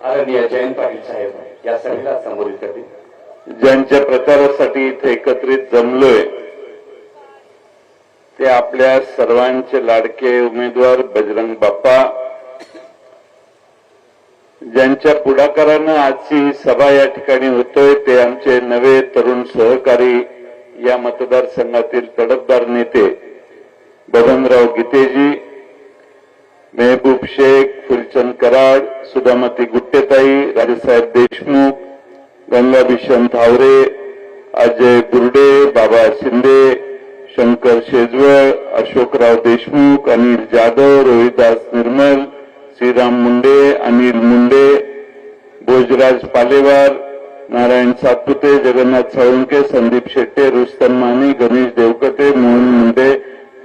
आदरणीय जयंत पाटील साहेब या सभेला संबोधित करतील ज्यांच्या प्रचारासाठी इथे एकत्रित जमलोय ते आपल्या सर्वांचे लाडके उमेदवार बजरंग बाप्पा ज्यांच्या पुढाकारानं आजची ही सभा या ठिकाणी होतोय ते आमचे नवे तरुण सहकारी या मतदारसंघातील तडफदार नेते बबनराव गीतेजी मेहबूब शेख फुलचंद कराड सुधामती गुट्टेताई राजेसाहेब देशमुख गंगाभीषण थावरे अजय बुर्डे बाबा शिंदे शंकर शेजवळ अशोकराव देशमुख अनिल जाधव रोहिदास निर्मल श्रीराम मुंडे अनिल मुंडे भोजराज पालेवार नारायण सातपुते जगन्नाथ साळुंके संदीप शेट्टे रुस्तन माने गणेश देवकते मोहन मुंडे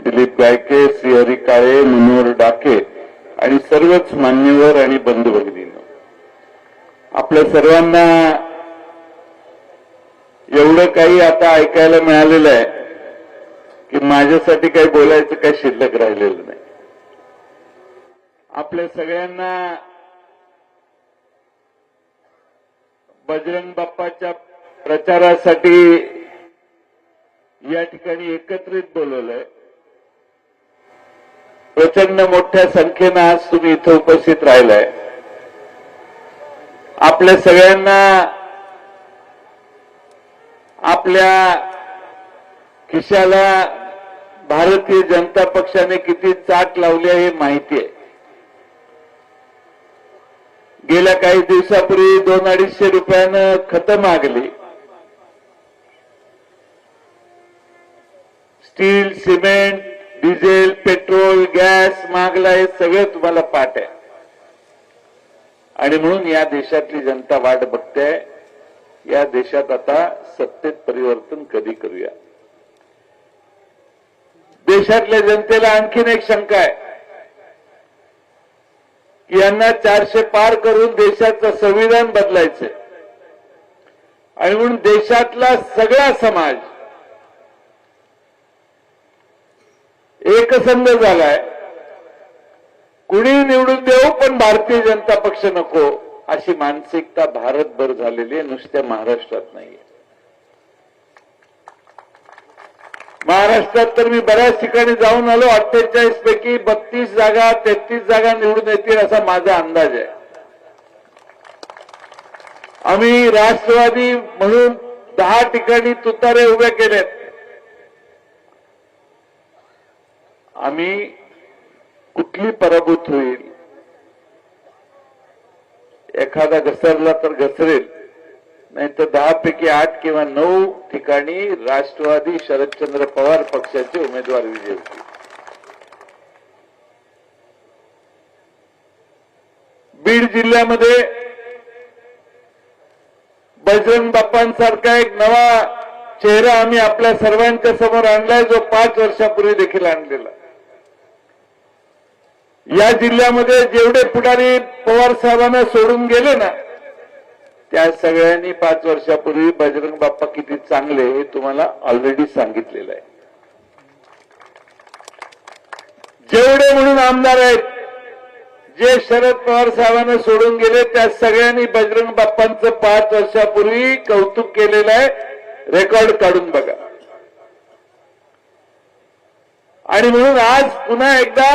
दिलीप गायके श्रीहरी काळे मनोहर डाके. आणि सर्वच मान्यवर आणि बंधू भगिनींनो आपल्या सर्वांना एवढं काही आता ऐकायला मिळालेलं आहे की माझ्यासाठी काही बोलायचं काही शिल्लक राहिलेलं नाही. आपल्या सगळ्यांना बजरंग बाप्पाच्या प्रचारासाठी या ठिकाणी एकत्रित बोलवलंय. प्रचंड मोठ्या संख्येनं आज तुम्ही इथं उपस्थित राहिलाय. आपल्या सगळ्यांना आपल्या खिशाला भारतीय जनता पक्षाने किती चाट लावली आहे हे माहिती आहे. गेल्या काही दिवसापूर्वी दोन अडीचशे रुपयानं खतं मागली. Steel cement diesel petrol gas मागला हे सगळं तुम्हाला पाठ आहे. आणि म्हणून या देशातली जनता वाट बघते. या देशात आता सत्तेत परिवर्तन कधी करूया? देशातल्या जनतेला आणखीन एक शंका आहे. की यांना चारशे पार करून देशाचं संविधान बदलायचं आणि म्हणून देशातला सगळा समाज एकसंध झालाय. कुणी निवडून देऊ पण भारतीय जनता पक्ष नको अशी मानसिकता भारतभर झालेली आहे नुसत्या महाराष्ट्रात नाहीये. महाराष्ट्रात तर मी बऱ्याच ठिकाणी जाऊन आलो अठ्ठेचाळीस पैकी बत्तीस जागा तेहतीस जागा निवडून येतील असा माझा अंदाज आहे. आम्ही राष्ट्रवादी म्हणून दहा ठिकाणी तुतारे उभे केलेत. आम्ही कुठली पराभूत होईल? एखादा घसरला तर घसरेल. नाहीतर दहा पैकी आठ किंवा नऊ ठिकाणी राष्ट्रवादी शरदचंद्र पवार पक्षाचे उमेदवार विजय होतील. बीड जिल्ह्यामध्ये बजरंग बाप्पांसारखा एक नवा चेहरा आम्ही आपल्या सर्वांच्या समोर आणलाय जो पाच वर्षापूर्वी देखील आणलेला. या जिल्ह्यामध्ये जेवढे पुढारी पवार साहेबांना सोडून गेले ना त्या सगळ्यांनी पाच वर्षापूर्वी बजरंग बाप्पा किती चांगले हे तुम्हाला ऑलरेडी सांगितलेलं आहे. जेवढे म्हणून आमदार आहेत जे शरद पवार साहेबांना सोडून गेले त्या सगळ्यांनी बजरंग बाप्पांचं पाच वर्षापूर्वी कौतुक केलेलं आहे. रेकॉर्ड काढून बघा. आणि म्हणून आज पुन्हा एकदा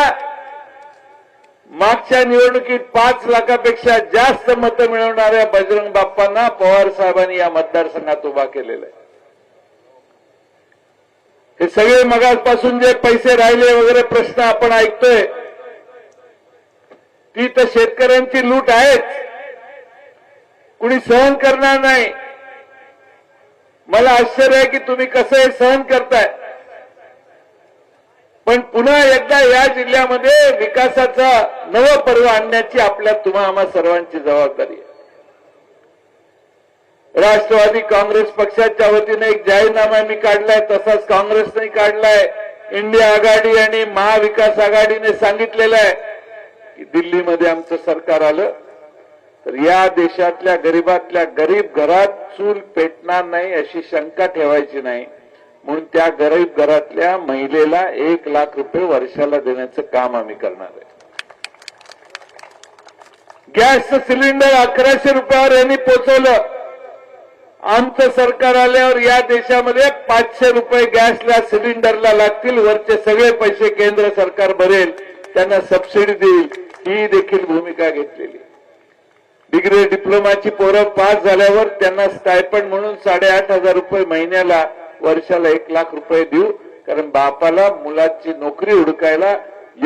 मागच्या निवडणुकीत पाच लाखापेक्षा जास्त मतं मिळवणाऱ्या बजरंग बाप्पांना पवार साहेबांनी या मतदारसंघात उभा केलेला आहे. हे सगळे मगासपासून जे पैसे राहिले वगैरे प्रश्न आपण ऐकतोय ती तर शेतकऱ्यांची लूट आहेच. कुणी सहन करणार नाही. मला आश्चर्य आहे की तुम्ही कसं हे सहन करताय. पण पुन्हा एकदा या जिल्ह्यामध्ये विकासाचा नव पर्व आणण्याची आपल्या तुम्हा आम्हा सर्वांची जबाबदारी आहे. राष्ट्रवादी काँग्रेस पक्षाच्या वतीने एक जाहीरनामा मी काढलाय तसाच काँग्रेसने काढलाय. इंडिया आघाडी आणि महाविकास आघाडीने सांगितलेलं आहे की दिल्लीमध्ये आमचं सरकार आलं तर या देशातल्या गरीबातल्या गरीब घरात चूल पेटणार नाही अशी शंका ठेवायची नाही. म्हणून त्या गरीब घरातल्या महिलेला एक लाख रुपये वर्षाला देण्याचं काम आम्ही करणार आहे. गॅसचं सिलेंडर अकराशे रुपयावर यांनी पोचवलं. आमचं सरकार आल्यावर या देशामध्ये पाचशे रुपये गॅसला सिलेंडरला लागतील. वरचे सगळे पैसे केंद्र सरकार भरेल. त्यांना सबसिडी देईल. ही देखील भूमिका घेतलेली. डिग्री डिप्लोमाची पोरं पास झाल्यावर त्यांना स्टायपंड म्हणून साडेआठ हजार रुपये महिन्याला वर्षाला एक लाख रुपये देऊ कारण बापाला मुलाची नोकरी हुडकायला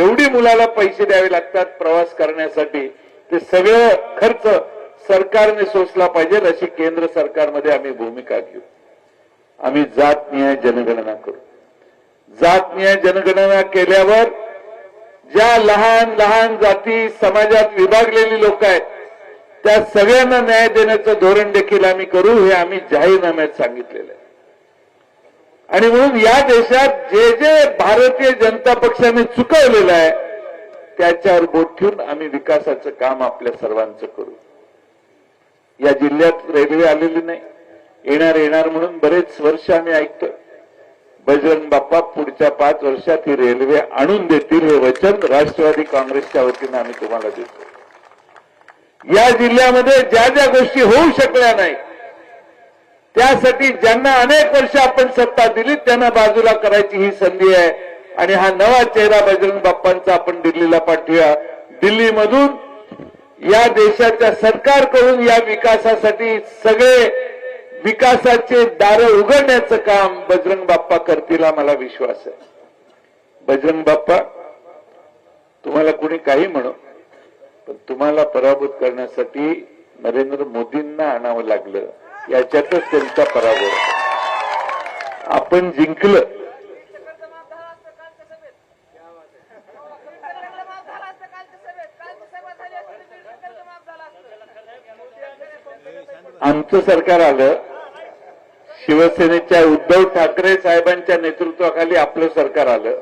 एवढी मुलाला पैसे द्यावे लागतात प्रवास करण्यासाठी. ते सगळं खर्च सरकारने सोसला पाहिजे अशी केंद्र सरकारमध्ये आम्ही भूमिका घेऊ. आम्ही जात न्याय जनगणना करू. जात न्याय जनगणना केल्यावर ज्या लहान लहान जाती समाजात विभागलेली लोक आहेत त्या सगळ्यांना न्याय देण्याचं धोरण देखील आम्ही करू हे आम्ही जाहीरनाम्यात सांगितलेलं आहे. आणि म्हणून या देशात जे जे भारतीय जनता पक्षाने चुकवलेलं आहे त्याच्यावर बोट ठेवून आम्ही विकासाचं काम आपल्या सर्वांचं करू. या जिल्ह्यात रेल्वे आलेली नाही. येणार येणार म्हणून बरेच वर्ष आम्ही ऐकतो बजरंग बाप्पा पुढच्या पाच वर्षात ही रेल्वे आणून देतील हे वचन राष्ट्रवादी काँग्रेसच्या वतीनं आम्ही तुम्हाला देतो. या जिल्ह्यामध्ये ज्या ज्या गोष्टी होऊ शकल्या नाही त्यासाठी ज्यांना अनेक वर्ष आपण सत्ता दिली त्यांना बाजूला करायची ही संधी आहे. आणि हा नवा चेहरा बजरंग बाप्पांचा आपण दिल्लीला पाठवूया. दिल्लीमधून या देशाच्या सरकारकडून या विकासासाठी सगळे विकासाचे दार उघडण्याचं काम बजरंग बाप्पा करतील मला विश्वास आहे. बजरंग बाप्पा तुम्हाला कोणी काही म्हणो पण तुम्हाला पराभूत करण्यासाठी नरेंद्र मोदींना आणावं लागलं. याच्यातच त्यांचा पराभव आपण जिंकलं. आमचं सरकार आलं. शिवसेनेच्या उद्धव ठाकरे साहेबांच्या नेतृत्वाखाली आपलं सरकार आलं.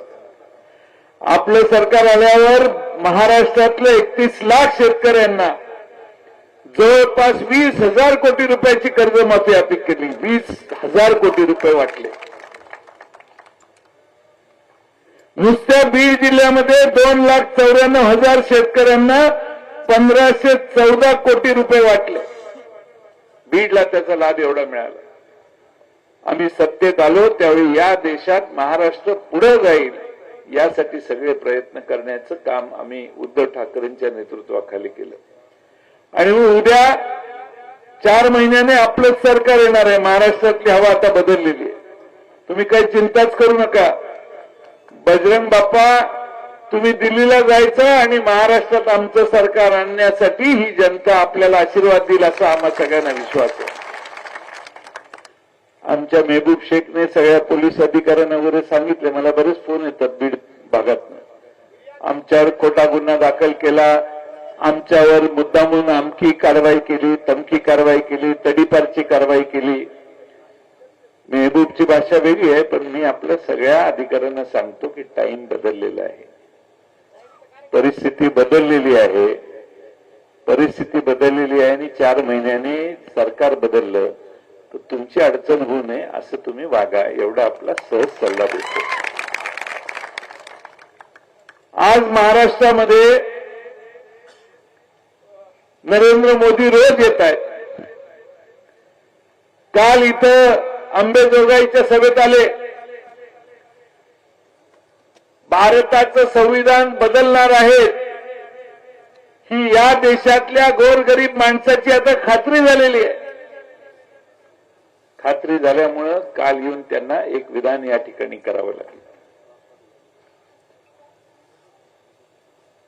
आपलं सरकार आल्यावर महाराष्ट्रातल्या एकतीस लाख शेतकऱ्यांना जवळपास वीस हजार कोटी रुपयाची कर्जमाफी अपेक्षा केली. वीस हजार कोटी रुपये वाटले. नुसत्या बीड जिल्ह्यामध्ये दोन लाख चौऱ्याण्णव हजार शेतकऱ्यांना पंधराशे चौदा कोटी रुपये वाटले. बीडला त्याचा लाभ एवढा मिळाला. आम्ही सत्तेत आलो त्यावेळी या देशात महाराष्ट्र पुढे जाईल यासाठी सगळे प्रयत्न करण्याचं काम आम्ही उद्धव ठाकरेंच्या नेतृत्वाखाली केलं. आणि मग उद्या चार महिन्याने आपलं सरकार येणार आहे. महाराष्ट्रातली हवा आता बदललेली आहे. तुम्ही काही चिंताच करू नका. बजरंग बाप्पा तुम्ही दिल्लीला जायचं आणि महाराष्ट्रात आमचं सरकार आणण्यासाठी ही जनता आपल्याला आशीर्वाद देईल असा आम्हा सगळ्यांना विश्वास आहे. आमच्या मेहबूब शेखने सगळ्या पोलीस अधिकाऱ्यांना वगैरे सांगितले. मला बरेच फोन येतात बीड भागात आमच्यावर खोटा गुन्हा दाखल केला. आमच्यावर मुद्दामून आमकी कारवाई केली तमकी कारवाई केली तडीपारची कारवाई केली. मेहबूबची भाषा वेगळी आहे पण मी आपल्या सगळ्या अधिकाऱ्यांना सांगतो की टाइम बदललेला आहे. परिस्थिती बदललेली आहे. परिस्थिती बदललेली आहे आणि चार महिन्याने सरकार बदललं तर तुमची अडचण होऊ नये असं तुम्ही वागा एवढा आपला सहज सल्ला देतो. आज महाराष्ट्रामध्ये नरेंद्र मोदी रोज येत आहेत. काल इथं आंबेजोगाईच्या सभेत आले. भारताचं संविधान बदलणार आहे. ही या देशातल्या गोरगरीब माणसाची आता खात्री झालेली आहे. खात्री झाल्यामुळं काल येऊन त्यांना एक विधान या ठिकाणी करावं लागलं.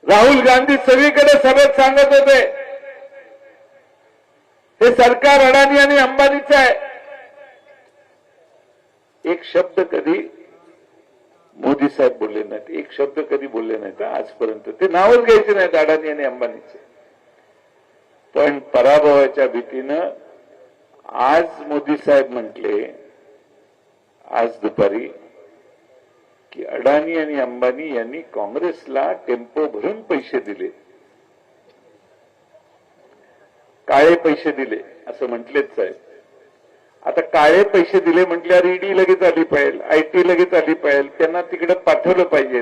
राहुल गांधी सगळीकडे सभेत सांगत होते. हे सरकार अडाणी आणि अंबानीचं आहे. एक शब्द कधी मोदी साहेब बोलले नाहीत. एक शब्द कधी बोलले नाहीत. आजपर्यंत ते नावच घ्यायचे नाहीत अडाणी आणि अंबानीचे. पण पराभवाच्या भीतीनं आज मोदी साहेब म्हटले आज दुपारी की अडाणी आणि अंबानी यांनी काँग्रेसला टेम्पो भरून पैसे दिले काळे पैसे दिले असं म्हटलेच साहेब. आता काळे पैसे दिले म्हटल्यावर ईडी लगेच आली पाहिजे आयटी लगेच आली पाहिजे त्यांना तिकडे पाठवलं पाहिजे.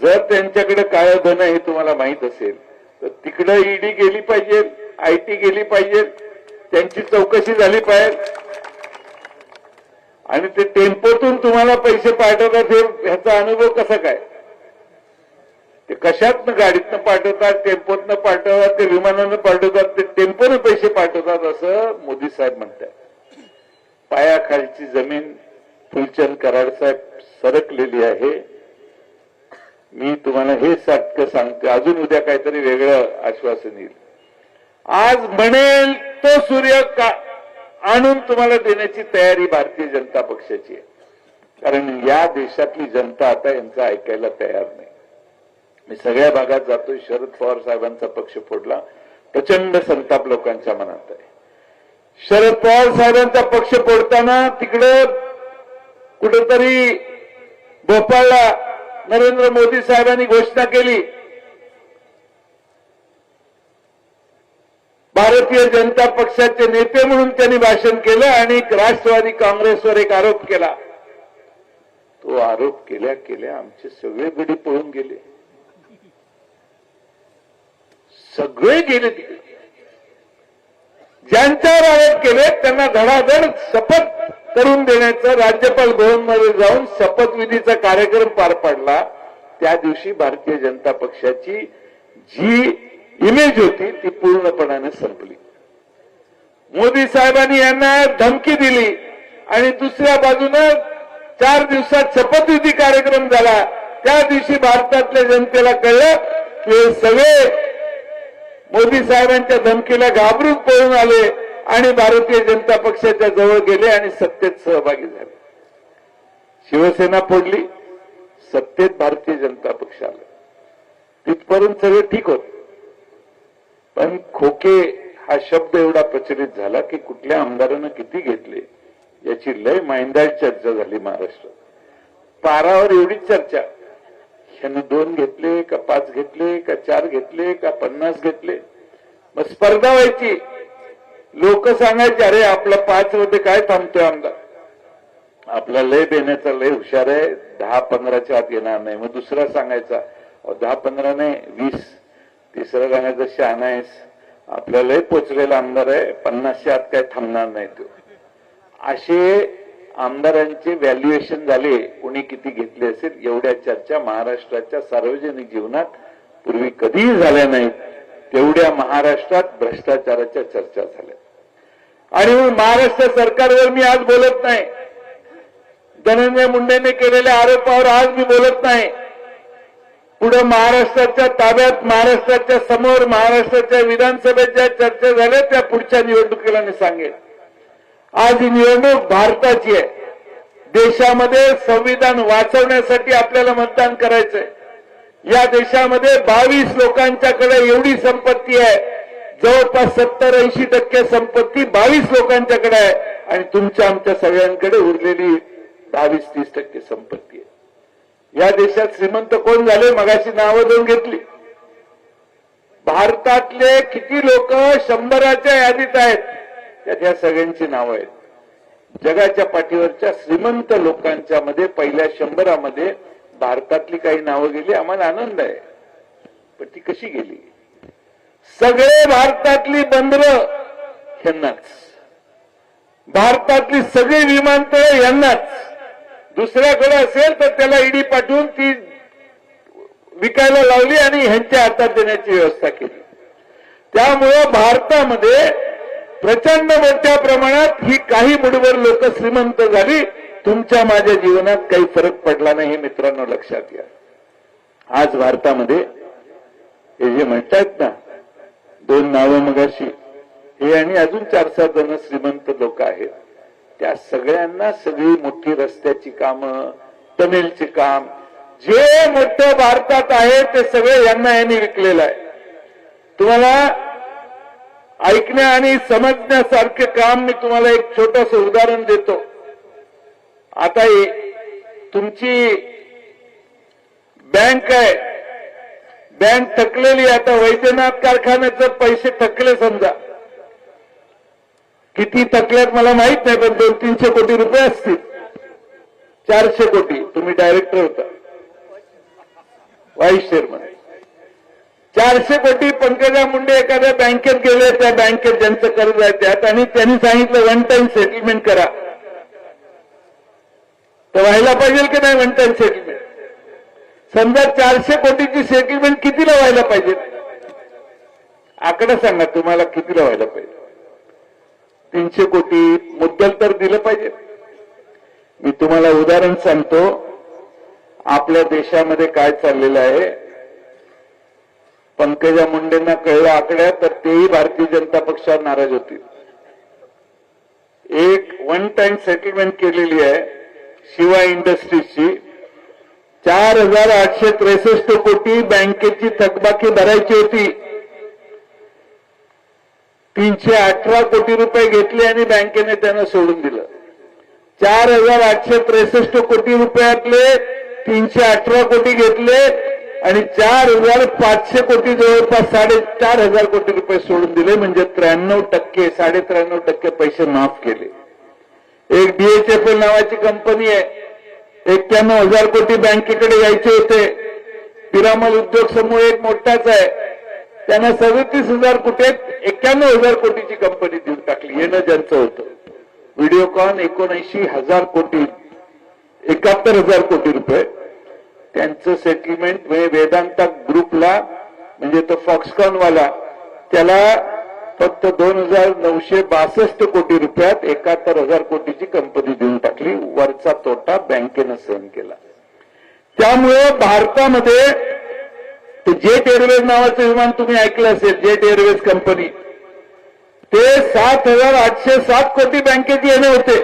जर त्यांच्याकडे काळं धन हे तुम्हाला माहीत असेल तर तर तिकडं ईडी गेली पाहिजे आय टी गेली पाहिजे त्यांची चौकशी झाली पाहिजे. आणि ते टेम्पोतून तुम्हाला पैसे पाठवतात हे ह्याचा अनुभव कसा काय? ते कशातनं गाडीतनं पाठवतात टेम्पोतनं पाठवतात ते विमानानं पाठवतात ते टेम्पोनं पैसे पाठवतात असं मोदी साहेब म्हणतात. पायाखालची जमीन फुलचंद कराड साहेब सरकलेली आहे. मी तुम्हाला हे सारखं सांगतो अजून उद्या काहीतरी वेगळं आश्वासन येईल. आज म्हणेल तो सूर्य का आणून तुम्हाला देण्याची तयारी भारतीय जनता पक्षाची आहे. कारण या देशातली जनता आता यांचं ऐकायला तयार नाही. मी सगळ्या भागात जातोय. शरद पवार साहेबांचा पक्ष फोडला. प्रचंड संताप लोकांच्या मनात आहे. शरद पवार साहेबांचा पक्ष फोडताना तिकडे कुठेतरी भोपाळला नरेंद्र मोदी साहेबांनी घोषणा केली. भारतीय जनता पक्षाचे नेते म्हणून त्यांनी भाषण केलं आणि राष्ट्रवादी काँग्रेसवर एक आरोप केला. तो आरोप केल्या केल्या आमचे सगळे गडी पळून गेले. सगळे गेले तिकडे ज्यांच्यावर आरोप केले त्यांना धडाधड शपथ करून देण्याचा राज्यपाल भवनमध्ये जाऊन शपथविधीचा कार्यक्रम पार पाडला. त्या दिवशी भारतीय जनता पक्षाची जी इमेज होती ती पूर्णपणाने संपली. मोदी साहेबांनी यांना धमकी दिली आणि दुसऱ्या बाजूनं चार दिवसात शपथविधी कार्यक्रम झाला. त्या दिवशी भारतातल्या जनतेला कळलं की सगळे मोदी साहेबांच्या धमकीला घाबरून पळून आले आणि भारतीय जनता पक्षाच्या जवळ गेले आणि सत्तेत सहभागी झाले. शिवसेना फोडली सत्तेत भारतीय जनता पक्ष आला. तिथपर्यंत सगळं ठीक होत. पण खोके हा शब्द एवढा प्रचलित झाला की कुठल्या आमदारानं किती घेतले याची लय माइंदाळ चर्चा झाली महाराष्ट्रात. पारावर एवढीच चर्चा. त्यांनी दोन घेतले का पाच घेतले का चार घेतले का पन्नास घेतले? मग स्पर्धा व्हायची. लोक सांगायचे अरे आपला पाच मध्ये काय थांबतोय आमदार आपला लय देण्याचा लय हुशार आहे. दहा पंधराच्या आत येणार नाही. मग दुसरा सांगायचा अहो, दहा पंधरा नाही वीस. तिसरा सांगायचं शहाणा आहेस. आपला लय पोचलेला आमदार आहे. पन्नासच्या आत काय थांबणार नाही तो. असे आमदारांचे व्हॅल्युएशन झाले कोणी किती घेतले असेल एवढ्या चर्चा महाराष्ट्राच्या सार्वजनिक जीवनात पूर्वी कधीही झाल्या नाहीत. तेवढ्या महाराष्ट्रात भ्रष्टाचाराच्या चर्चा झाल्या. आणि मग महाराष्ट्र सरकारवर मी आज बोलत नाही. धनंजय मुंडेने केलेल्या आरोपावर आज मी बोलत नाही. पुढे महाराष्ट्राच्या ताब्यात महाराष्ट्राच्या समोर महाराष्ट्राच्या विधानसभेत ज्या चर्चा झाल्या त्या पुढच्या निवडणुकीला मी सांगेन. आज निवडणूक भारताची आहे. देशामध्ये संविधान वाचवण्यासाठी आपल्याला मतदान करायचंय. या देशामध्ये बावीस लोकांच्याकडे एवढी संपत्ती आहे. जवळपास सत्तर ऐंशी टक्के संपत्ती बावीस लोकांच्याकडे आहे. आणि तुमच्या आमच्या सगळ्यांकडे उरलेली दहावीस तीस टक्के संपत्ती आहे. या देशात श्रीमंत कोण झाले? मगाशी नावं देऊन घेतली. भारतातले किती लोक शंभराच्या यादीत आहेत? त्यात या सगळ्यांची नावं आहेत. जगाच्या पाठीवरच्या श्रीमंत लोकांच्या मध्ये पहिल्या शंभरामध्ये भारतातली काही नावं गेली आम्हाला आनंद आहे. पण ती कशी गेली? सगळे भारतातली बंदर यांनाच भारतातली सगळी विमानतळ यांनाच दुसऱ्याकडे असेल तर त्याला ईडी पाठवून ती विकायला लावली आणि ह्यांच्या हातात देण्याची व्यवस्था केली. त्यामुळं भारतामध्ये प्रचंड मोठ्या प्रमाणात ही काही मुठभर लोक श्रीमंत झाली. तुमच्या माझ्या जीवनात काही फरक पडला नाही हे मित्रांनो लक्षात घ्या. आज भारतामध्ये हे जे म्हणतात ना दोन नावं मगाशी हे आणि अजून चार सात जण श्रीमंत लोक आहेत. त्या सगळ्यांना सगळी मोठी रस्त्याची कामं टनेलचे काम जे मोठं भारतात आहे ते सगळे यांना यांनी विकलेलं आहे. तुम्हाला ऐकण्या आणि समजण्यासारखे काम मी तुम्हाला एक छोटस उदाहरण देतो. आता तुमची बँक आहे. बँक थकलेली आता वैद्यनाथ कारखान्याचे पैसे थकले समजा. किती थकल्यात मला माहीत नाही पण दोन तीनशे कोटी रुपये असतील. चारशे कोटी. तुम्ही डायरेक्टर होता. व्हाईस चेअरमन चारशे कोटी पंकजा मुंडे एखाद्या बँकेत गेले त्या बँकेत ज्यांचं कर्ज आहे त्यात आणि त्यांनी सांगितलं वन टाइम सेटलमेंट करा. तर व्हायला पाहिजे की नाही वन टाइम सेटलमेंट समजा चारशे कोटीची सेटलमेंट कितीला व्हायला पाहिजे? आकडा सांगा तुम्हाला कितीला व्हायला पाहिजे? तीनशे कोटी मुद्दल तर दिलं पाहिजे. मी तुम्हाला उदाहरण सांगतो आपल्या देशामध्ये काय चाललेलं आहे? पंकजा मुंडेंना कळलं आकड्या तर तेही भारतीय जनता पक्षावर नाराज होतील. एक वन टाइम सेटलमेंट केलेली आहे शिवा इंडस्ट्रीजची. चार हजार आठशे त्रेसष्ट कोटी बँकेची थकबाकी भरायची होती. तीनशे अठरा कोटी रुपये घेतले आणि बँकेने त्यांना सोडून दिलं. चार हजार आठशे त्रेसष्ट कोटी रुपयातले तीनशे अठरा कोटी घेतले आणि चार हजार पाचशे कोटी जवळपास साडेचार हजार कोटी रुपये सोडून दिले म्हणजे त्र्याण्णव टक्के साडे त्र्याण्णव टक्के पैसे माफ केले. एक डीएचएफएल नावाची कंपनी आहे. एक्क्याण्णव हजार कोटी बँकेकडे यायचे होते. पिरामल उद्योग समूह एक मोठाच आहे. त्यांना सदतीस हजार कोटी एक्क्याण्णव हजार कोटीची कंपनी देऊन टाकली. येणं ज्यांचं होतं. व्हिडिओकॉन एकोणऐंशी हजार कोटी एकाहत्तर हजार कोटी रुपये. त्यांचं सेटलमेंट म्हणजे वेदांता ग्रुपला म्हणजे तो फॉक्सकॉन वाला त्याला फक्त दोन हजार नऊशे बासष्ट कोटी रुपयात एकाहत्तर हजार कोटीची कंपनी देऊन टाकली. वरचा तोटा बँकेनं सहन केला. त्यामुळे भारतामध्ये जेट एअरवेज नावाचं विमान तुम्ही ऐकलं असेल जेट एअरवेज कंपनी. ते सात हजार आठशे सात कोटी बँकेत येणे होते.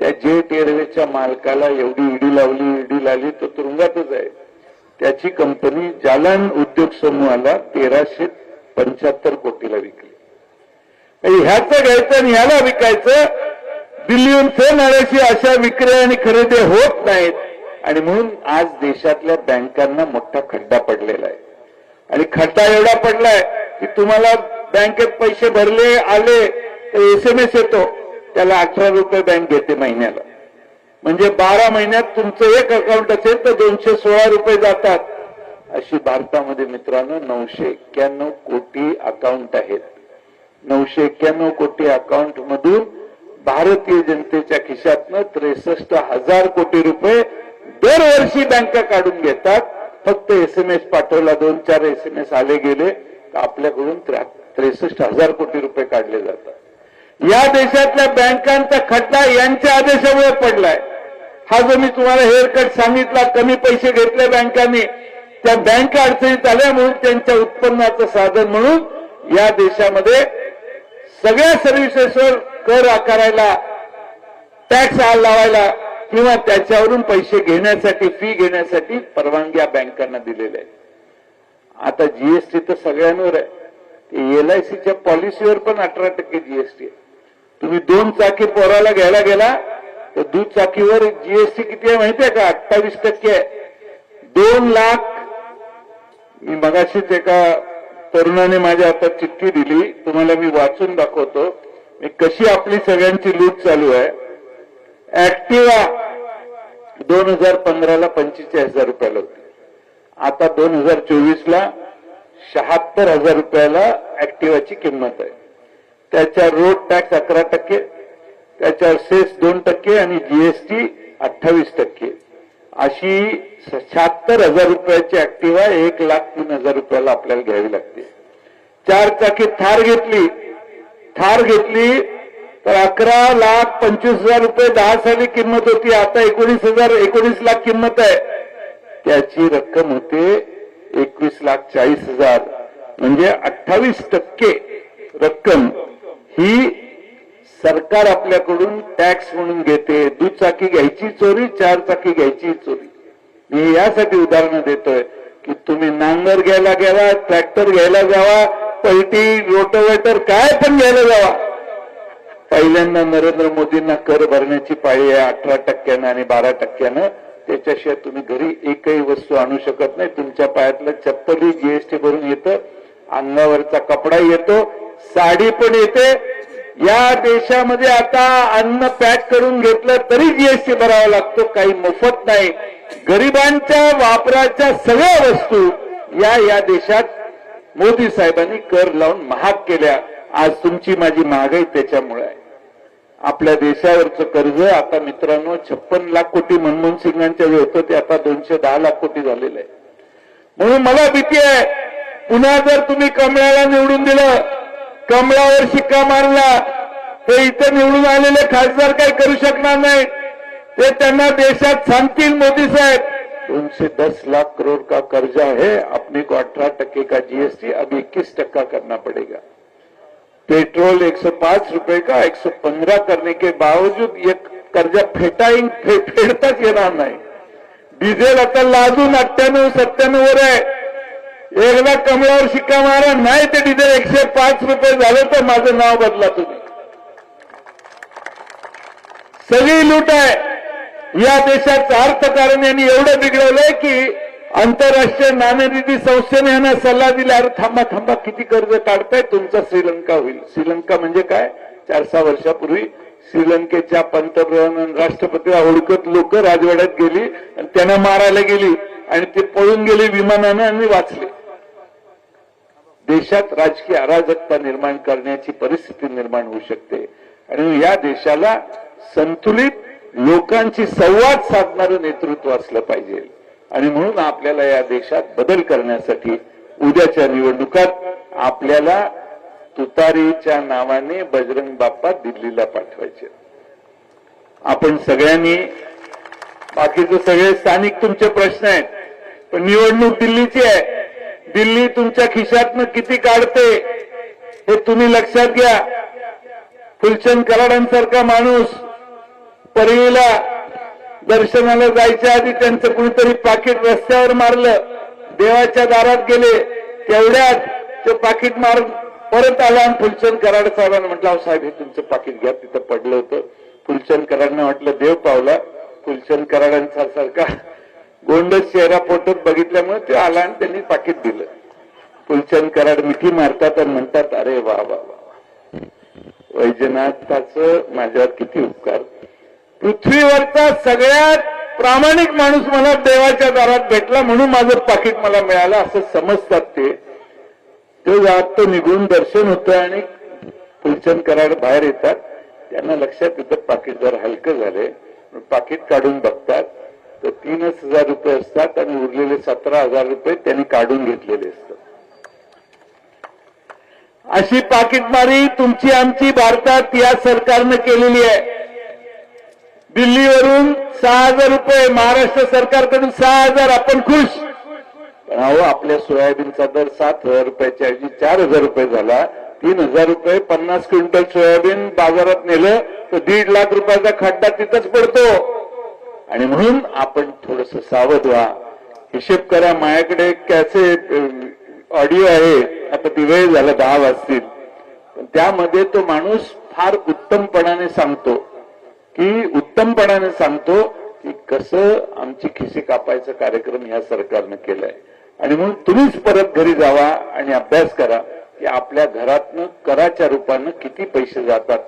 त्या जेट एअरवेजच्या मालकाला एवढी ईडी लावली ईडी लावली तो तुरुंगातच आहे. त्याची कंपनी जालन उद्योग समूहाला तेराशे पंच्याहत्तर कोटीला विकली. म्हणजे ह्याचं घ्यायचं आणि ह्याला विकायचं दिल्लीहून फोन आल्याशी अशा विक्री आणि खरेदी होत नाहीत. आणि म्हणून आज देशातल्या बँकांना मोठा खड्डा पडलेला आहे. आणि खड्डा एवढा पडलाय की तुम्हाला बँकेत पैसे भरले आले तर एस येतो. त्याला अठरा रुपये बँक घेते महिन्याला. म्हणजे बारा महिन्यात तुमचं एक अकाउंट असेल तर दोनशे सोळा रुपये जातात. अशी भारतामध्ये मित्रांनो नऊशे एक्क्याण्णव कोटी अकाउंट आहेत. नऊशे एक्क्याण्णव कोटी अकाउंट मधून भारतीय जनतेच्या खिशातनं त्रेसष्ट हजार कोटी रुपये दरवर्षी बँका काढून घेतात. फक्त एसएमएस पाठवला दोन चार एसएमएस आले गेले आपल्याकडून त्रेसष्ट हजार कोटी रुपये काढले जातात. या देशातल्या बँकांचा खड्डा यांच्या आदेशामुळे पडलाय. हा जो मी तुम्हाला हेअरकट सांगितला कमी पैसे घेतले बँकांनी त्या बँका अडचणीत आल्या म्हणून त्यांच्या उत्पन्नाचं साधन म्हणून या देशामध्ये सगळ्या सर्व्हिसेसवर कर आकारायला टॅक्स लावायला किंवा त्याच्यावरून पैसे घेण्यासाठी फी घेण्यासाठी परवानग्या बँकांना दिलेल्या आहेत आता जीएसटी तर सगळ्यांवर आहे. एलआयसीच्या पॉलिसीवर पण अठरा टक्के जीएसटी आहे. तुम्ही दोन चाकी पोराला घ्यायला गेला तर दुचाकीवर जीएसटी किती आहे माहितीये का? अठ्ठावीस टक्के आहे. दोन लाख मी मगाशीच एका तरुणाने माझ्या हातात चिठ्ठी दिली. तुम्हाला मी वाचून दाखवतो. मी कशी आपली सगळ्यांची लूट चालू आहे. ऍक्टिवा दोन हजार पंधराला पंचेचाळीस हजार रुपयाला होती. आता दोन हजार चोवीसला शहात्तर हजार रुपयाला ऍक्टिवाची किंमत आहे. त्याच्या रोड टॅक्स अकरा टक्के त्याच्यावर सेस दोन टक्के आणि जीएसटी अठ्ठावीस टक्के. अशी शहात्तर हजार रुपयाची ऍक्टिवा एक लाख तीन हजार रुपयाला आपल्याला घ्यावी लागते. चार चाकी थार घेतली थार घेतली तर अकरा लाख पंचवीस हजार रुपये दहा साली किंमत होती आता एकोणीस हजार एकोणीस लाख किंमत आहे. त्याची रक्कम होते एकवीस लाख चाळीस हजार. म्हणजे अठ्ठावीस टक्के रक्कम ही सरकार आपल्याकडून टॅक्स म्हणून घेते दुचाकी घ्यायची चोरी चार चाकी घ्यायची चोरी. मी यासाठी उदाहरणं देतोय की तुम्ही नांगर घ्यायला गेला ट्रॅक्टर घ्यायला जावा पलटी रोटोवेटर काय पण घ्यायला जावा. पहिल्यांदा नरेंद्र मोदींना कर भरण्याची पाळी आहे अठरा टक्क्यानं आणि बारा टक्क्यानं. त्याच्याशिवाय तुम्ही घरी एकही वस्तू आणू शकत नाही. तुमच्या पायातलं चप्पलही जीएसटी भरून येतं अंगावरचा कपडा येतो साडी पण येते. या देशामध्ये आता अन्न पॅक करून घेतलं तरी जीएसटी भरावा लागतो काही मोफत नाही. गरिबांच्या वापराच्या सगळ्या वस्तू या या देशात मोदी साहेबांनी कर लावून महाग केल्या. आज तुमची माझी महागाई त्याच्यामुळे आहे. आपल्या देशावरचं कर्ज आता मित्रांनो छप्पन लाख कोटी मनमोहन सिंगांच्या जे होतं ते आता दोनशे दहा लाख कोटी झालेलं आहे. म्हणून मला भीती आहे. पुन्हा जर तुम्ही कमळाला निवडून दिलं कमळावर शिक्का मारला. ते इथे निवडून आलेले खासदार काही करू शकणार नाही. ते त्यांना देशात सांगतील मोदी साहेब. दोनशे दस लाख करोड का कर्जा है अपने को अठारह टक्के का जीएसटी अब इक्कीस टक्का करना पड़ेगा. पेट्रोल 105 रुपए का 115 करने के बावजूद ये कर्जा फेटाई फे, फेडताच येणार नाही. डिझेल आता लाजून अठ्ठ्याण्णव सत्त्याण्णव वर आहे. एकदा कमळावर शिक्का मारा नाही ते डिझेल एकशे पाच रुपये झालं तर माझं नाव बदला तुम्ही. सगळी लूट आहे. या देशाचं अर्थकारण यांनी एवढं बिघडवलंय की आंतरराष्ट्रीय नाणेनिधी संस्थेने यांना सल्ला दिला अरे थांबा थांबा किती कर्ज काढताय? तुमचा श्रीलंका होईल. श्रीलंका म्हणजे काय? चार सहा वर्षापूर्वी श्रीलंकेच्या पंतप्रधान आणि राष्ट्रपतीला हुडकत लोक राजवाड्यात गेली आणि त्यांना मारायला गेली आणि ते पळून गेले विमानानं आणि वाचले. देशात राजकीय अराजकता निर्माण करण्याची परिस्थिती निर्माण होऊ शकते. आणि या देशाला संतुलित लोकांची संवाद साधणारं नेतृत्व असलं पाहिजे. आणि म्हणून आपल्याला या देशात बदल करण्यासाठी उद्याच्या निवडणुकात आपल्याला तुतारीच्या नावाने बजरंग बाप्पा दिल्लीला पाठवायचे. आपण सगळ्यांनी बाकीचे सगळे स्थानिक तुमचे प्रश्न आहेत पण निवडणूक दिल्लीची आहे. दिल्ली तुमच्या खिशातनं किती काढते हे तुम्ही लक्षात घ्या. फुलचंद कराडांसारखा माणूस परळीला दर्शनाला जायच्या आधी त्यांचं कुणीतरी पाकिट रस्त्यावर मारलं देवाच्या दारात गेले तेवढ्यात ते पाकिट मार परत आला आणि फुलचंद कराड साहेबांना म्हटलं "अहो साहेब हे तुमचं पाकिट घ्या तिथं पडलं होतं. फुलचंद कराडनं म्हटलं देव पावला. फुलचंद कराडांसारखा गोंडस चेहरा फोटोत बघितल्यामुळे ते आला आणि त्यांनी पाकिट दिलं. फुलचंद कराड मिठी मारतात आणि म्हणतात अरे वा वा वा माझ्यावर किती उपकार. पृथ्वीवरचा सगळ्यात प्रामाणिक माणूस मला देवाच्या दारात भेटला म्हणून माझं पाकिट मला मिळालं असं समजतात ते. ते जात निघून दर्शन होतं आणि फुलचंद कराड बाहेर येतात. त्यांना लक्षात येतं पाकिट जर हलकं झालंय पाकिट काढून बघतात. तर तीनच हजार रुपये असतात आणि उरलेले सतरा हजार रुपये त्यांनी काढून घेतलेले असतात. अशी पाकिटमारी तुमची आमची भारतात या सरकारनं केलेली आहे. दिल्लीवरून सहा हजार रुपये महाराष्ट्र सरकारकडून सहा हजार आपण खुश. पण अहो आपल्या सोयाबीनचा दर सात हजार रुपयाच्या ऐवजी चार हजार रुपये झाला. तीन हजार रुपये पन्नास क्विंटल सोयाबीन बाजारात नेलं तर दीड लाख रुपयाचा खड्डा तिथंच पडतो. आणि म्हणून आपण थोडस सावध व्हा. हिशेब करा माझ्याकडे कॅसे ऑडिओ आहे. आता ती वेळ झाला दहा वाजतील. पण त्यामध्ये तो माणूस फार उत्तमपणाने सांगतो. की उत्तमपणाने सांगतो की कसं आमची खिसे कापायचा कार्यक्रम या सरकारनं केलाय. आणि म्हणून तुम्हीच परत घरी जावा आणि अभ्यास करा की आपल्या घरातनं कराच्या रूपानं किती पैसे जातात.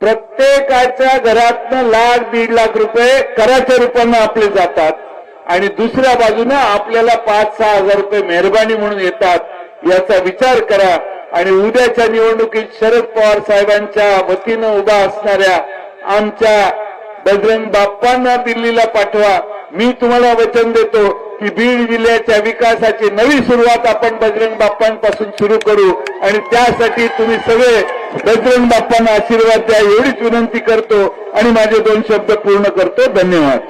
प्रत्येकाच्या घरातनं लाख दीड लाख रुपये कराच्या रूपानं आपले जातात. आणि दुसऱ्या बाजूनं आपल्याला पाच सहा हजार रुपये मेहरबानी म्हणून येतात. याचा विचार करा. आणि उद्याच्या निवडणुकीत शरद पवार साहेबांच्या वतीनं उभा असणाऱ्या आमच्या बजरंग बाप्पांना दिल्लीला पाठवा. मी तुम्हाला वचन देतो. की बीड जिल्ह्याच्या विकासाची नवी सुरुवात आपण बजरंग बाप्पांपासून सुरू करू. आणि त्यासाठी तुम्ही सगळे बजरंग बाप्पांना आशीर्वाद द्या एवढीच विनंती करतो. आणि माझे दोन शब्द पूर्ण करतो. धन्यवाद.